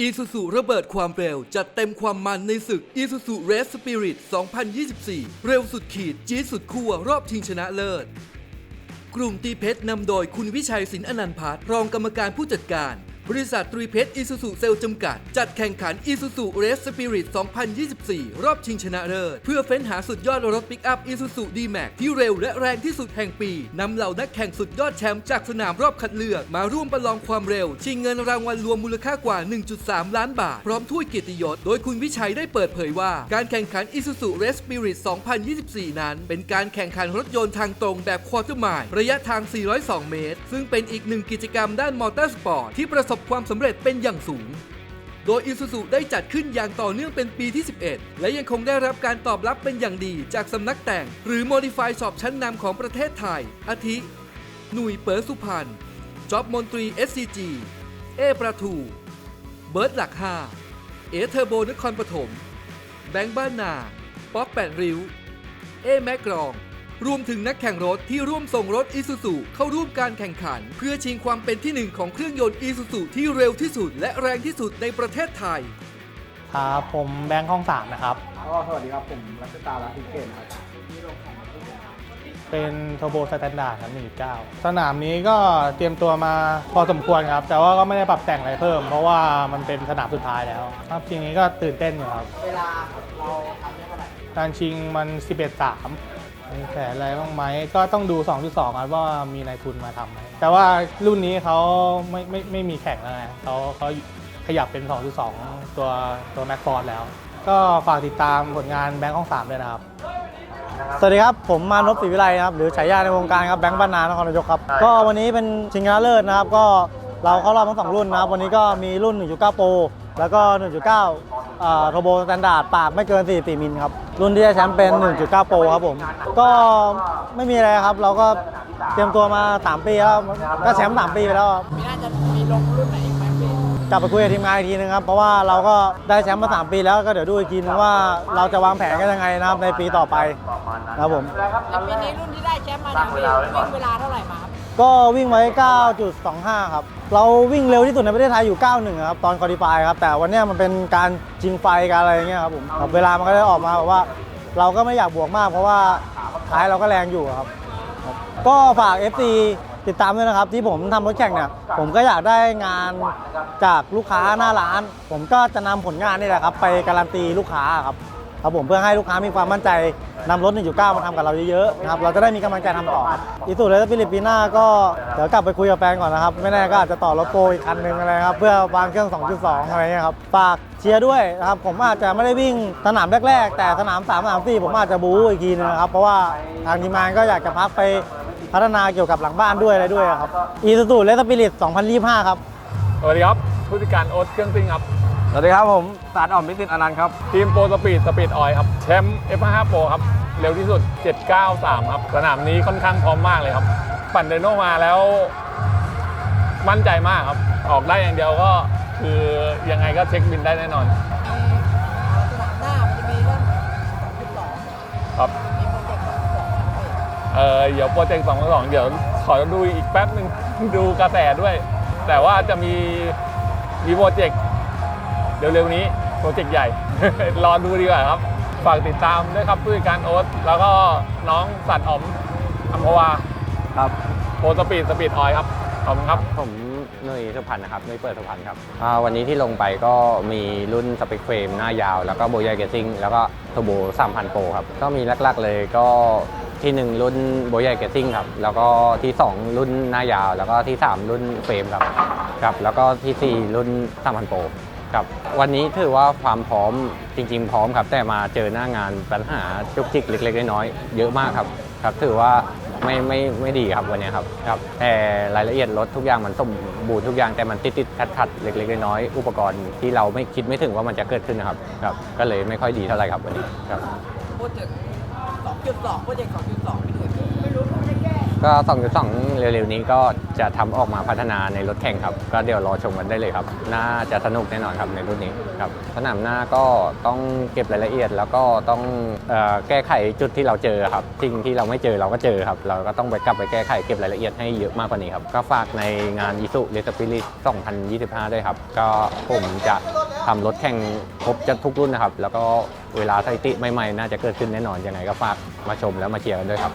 อีซูซูระเบิดความเร็ว จัดเต็มความมันในศึกอีซูซูเรสสปิริต 2024 เร็วสุดขีด จี๊ดสุดขั้วรอบชิงชนะเลิศ กลุ่มตีเพชรนำโดยคุณวิชัยสินอนันต์พัฒรองกรรมการผู้จัดการ บริษัทตรีเพชรอีซูซูเซลจำกัด จัดแข่งขัน อีซูซูเรสสปิริต 2024 รอบชิงชนะเลิศ เพื่อเฟ้นหาสุดยอดรถปิกอัพอีซูซูดีแม็กที่เร็วและแรงที่สุดแห่งปี นำเหล่านักแข่งสุดยอดแชมป์จากสนามรอบคัดเลือก มาร่วมประลองความเร็ว ชิงเงินรางวัลรวมมูลค่ากว่า 1.3 ล้านบาท พร้อมถ้วยเกียรติยศ โดยคุณวิชัยได้เปิดเผยว่า การแข่งขัน Isuzu Race Spirit 2024 นั้น เป็นการแข่งขันรถยนต์ทางตรงแบบควอเตอร์ไมล์ระยะทาง 402 เมตร ซึ่งเป็นอีกหนึ่งกิจกรรมด้านมอเตอร์สปอร์ตที่ประสบความสำเร็จเป็นอย่างสูง โดย Isuzu ได้จัดขึ้นอย่างต่อเนื่องเป็นปีที่ 11 และยังคงได้รับการตอบรับเป็นอย่างดีจากสำนักแต่ง หรือ Modify Shop ชั้นนำของประเทศไทย อาทิ หนุ่ยเป๋อสุพรรณจ็อบมนตรี SCG เอประทู เบิร์ดหลักห้าเอเทอร์โบนครปฐม แบงค์บ้านนา ป๊อกแปดริ้ว เอแมกรอง รวมถึงนักแข่งรถที่ร่วมส่งรถอีซูซูเข้าร่วมการแข่งขัน เพื่อชิงความเป็นที่หนึ่งของเครื่องยนต์อีซูซูที่เร็วที่สุด และแรงที่สุดในประเทศไทย ครับผมแบงค์ห้องสามนะครับ ก็สวัสดีครับผมรัชตาลาทิเกตนะครับ เป็นโทโบสแตนดาร์ดครับ1.9สนามนี้ก็เตรียมตัวมาพอสมควรครับ แต่ว่าก็ไม่ได้ปรับแต่งอะไรเพิ่ม เพราะว่ามันเป็นสนามสุดท้ายแล้ว ครับจริงนี้ก็ตื่นเต้นอยู่ครับ เวลาเราทำได้เท่าไหร่การชิงมัน 11-3 มีแผนอะไรบ้างไหมก็ต้องดู 2.2ครับว่ามีนายทุนมาทำไหมแต่ว่ารุ่นนี้เขาไม่ไม่ไม่มีแข่งแล้วไงเขาเขาขยับเป็น 2.2 ตัวตัวแม็กฟอร์ดแล้ว ก็ฝากติดตามผลงานแบงค์ห้องสามด้วยนะครับ สวัสดีครับ ผมมานพศรีวิไลครับหรือฉายาในวงการครับแบงค์บ้านนานครนายกครับ ก็วันนี้เป็นชิงชนะเลิศนะครับ ก็เราเข้ารอบทั้งสองรุ่นนะครับ วันนี้ก็มีรุ่น 1.9 โปรแล้วก็ 1.9 โทโบสแตนดาร์ดปากไม่เกิน 44 มิลครับ รุ่นที่ได้แชมป์เป็น 1.9 โปรครับผม ก็ไม่มีอะไรครับ เราก็เตรียมตัวมา 3 ปีแล้วก็แชมป์3ปีไปแล้วครับมีน่าจะมีลงรุ่นไหนอีกไหมพี่กลับไปคุยกับทีมงานอีกทีนึงครับ เพราะว่าเราก็ได้แชมป์มา 3 ปีแล้วก็เดี๋ยวดูอีกทีนึงว่าเราจะวางแผนกันยังไงนะครับในปีต่อไปนะครับผมแล้วปีนี้รุ่นที่ได้แชมป์มาเนี่ยพี่วิ่งเวลาเท่าไหร่มาครับ ก็วิ่งไว้ 9.25 ครับ เราวิ่งเร็วที่สุดในประเทศไทยอยู่ 91 ครับ ตอนคอลี่ฟายครับ แต่วันนี้มันเป็นการชิงไฟการอะไรอย่างเงี้ยครับผมเวลามันก็ได้ออกมาแบบว่า เราก็ไม่อยากบวกมาก เพราะว่าท้ายเราก็แรงอยู่ครับครับ ก็ฝาก FC ติดตามด้วยนะครับ ที่ผมทำรถแข่งเนี่ย ผมก็อยากได้งานจากลูกค้าหน้าร้าน ผมก็จะนำผลงานนี่แหละครับ ไปการันตีลูกค้าครับ ครับผมเพื่อให้ลูกค้ามีความมั่นใจนำรถ 1.9 มาทำกับเราเยอะๆนะครับเราจะได้มีกำลังใจทำต่ออีสุและฟิลิปปีหน้าก็เดี๋ยวกลับไปคุยกับแฟนก่อนนะครับ ไม่แน่ก็อาจจะต่อรถโปรอีกคันหนึ่งอะไรครับเพื่อวางเครื่อง 2.2 อะไรเงี้ยครับฝากเชียร์ด้วยนะครับผมอาจจะไม่ได้วิ่งสนามแรกๆ แต่สนาม3สนาม4ผมอาจจะบู๊อีกทีนึงนะครับ เพราะว่าทางทีมงานก็อยากจะพักไปพัฒนาเกี่ยวกับหลังบ้านด้วยอะไรด้วยครับอีสุและสปิริต2025 ครับสวัสดีครับผู้จัดการโอ๊ตเครื่องซิ่งครับ สวัสดีครับผมสารอ่อมมิตินอนันต์ครับ ทีมโปรสปีดสปีดออยครับแชมป์ F5 Pro ครับ เร็วที่สุด 793 ครับ สนามนี้ค่อนข้างพร้อมมากเลยครับ ปั่นเดโนมาแล้ว มั่นใจมากครับ ออกได้อย่างเดียวก็คือยังไงก็เช็คบินได้แน่นอนสนามหน้ามันจะมีเรื่อง2.2ครับมีโปรเจกต์2.2เออเดี๋ยวโปรเจกต์2 2เดี๋ยวขอดูอีกแป๊บหนึ่งดูกระแสด้วย แต่ว่าจะมีมีโปรเจกต์ เร็วๆนี้โปรเจกต์ใหญ่ รอดูดีกว่าครับ ฝากติดตามด้วยครับผู้จัดการโอ๊ตแล้วก็น้องสัตว์อ๋อมอัมพวาครับโปรสปีดสปีดออยครับขอบคุณครับ ผมหนุ่ยสุพรรณนะครับหนุ่ยเปิดสุพรรณครับอ่าวันนี้ที่ลงไปก็มีรุ่นสเปคเฟรมหน้ายาว แล้วก็โบยายเกตซิงแล้วก็เทอร์โบ3,000โปรครับ ก็มีหลักๆเลยก็ที่ 1 รุ่นโบยายเกตซิงครับ แล้วก็ที่ 2 รุ่นหน้ายาว แล้วก็ที่ 3 รุ่นเฟรมครับครับ แล้วก็ทีสี่4 รุ่น3,000โปร ครับวันนี้ถือว่าความพร้อมจริง ๆ พร้อมครับ แต่มาเจอหน้างานปัญหาจุกจิกเล็ก ๆ น้อยๆเยอะมากครับครับถือว่าไม่ไม่ไม่ดีครับวันนี้ครับครับแต่รายละเอียดรถทุกอย่างมันสมบูรณ์ทุกอย่างแต่มันติดติดขัดขัดเล็กๆน้อยๆอุปกรณ์ที่เราไม่คิดไม่ถึงว่ามันจะเกิดขึ้นนะครับครับ ก็เลยไม่ค่อยดีเท่าไหร่ครับวันนี้ครับโปรเจกต์2.2โปรเจกต์2.2 ก็ 2.2 เร็วๆ นี้ก็จะทำออกมาพัฒนาในรถแข่งครับ ก็เดี๋ยวรอชมกันได้เลยครับ น่าจะสนุกแน่นอนครับในรุ่นนี้ครับ สนามหน้าก็ต้องเก็บรายละเอียด แล้วก็ต้องเออแก้ไขจุดที่เราเจอครับสิ่งที่เราไม่เจอเราก็เจอครับ เราก็ต้องไปกลับไปแก้ไขเก็บรายละเอียดให้เยอะมากกว่านี้ครับ ก็ฝากในงานยิสุเรสปิริต2025 ด้วยครับ ก็ผมจะทำรถแข่งครบจะทุกรุ่นนะครับ แล้วก็เวลาสถิติใหม่ๆ น่าจะเกิดขึ้นแน่นอนยังไงก็ฝากมาชมแล้วมาเชียร์กันด้วยครับ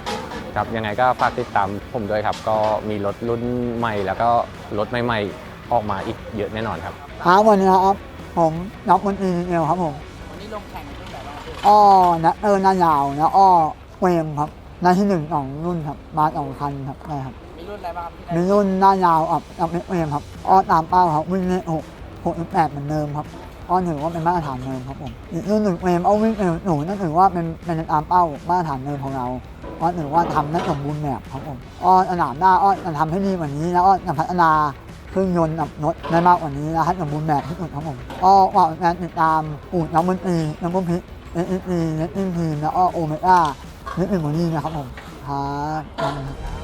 ครับยังไงก็ฝากติดตามผมด้วยครับ ก็มีรถรุ่นใหม่ แล้วก็รถใหม่ๆออกมาอีกเยอะแน่นอนครับครับวันนี้ครับผมนักมนตรีเอลครับผมวันนี้ลงแข่งตั้งแต่วันที่อ้อนะเออหน้ายาวแล้วอ้อเวมครับหน้าที่หนึ่งสองรุ่นครับมาสองคันครับใช่ครับมีรุ่นอะไรบ้างครับที่มีได้รุ่นหน้ายาวอับอับเวมครับอ้อตามเป้าครับวิ่งเลขหกหกแปดเหมือนเดิมครับอ้อถือว่าเป็นมาตรฐานเดิมครับผมอีกรุ่นหนึ่งเวมเอาวิ่งเอวหนูนั่นถือว่าเป็นเป็นตามเป้ามาตรฐานเดิมของเรา อ้อนถือว่าทำได้สมบูรณ์แบบครับผมอ้อสนามหน้าอ้อนทำให้ดีกว่านี้แล้วอ้อนพัฒนาเครื่องยนต์นับนดได้มากกว่านี้และให้สมบูรณ์แบบที่สุดครับผมก็ฝากงานติดตามอู่น้ำมันตีน้ำมันพริกเอสเอสเอ็นเอ็นทีแล้วก็โอเมก้าเนสอินโมนี่นะครับผมครับ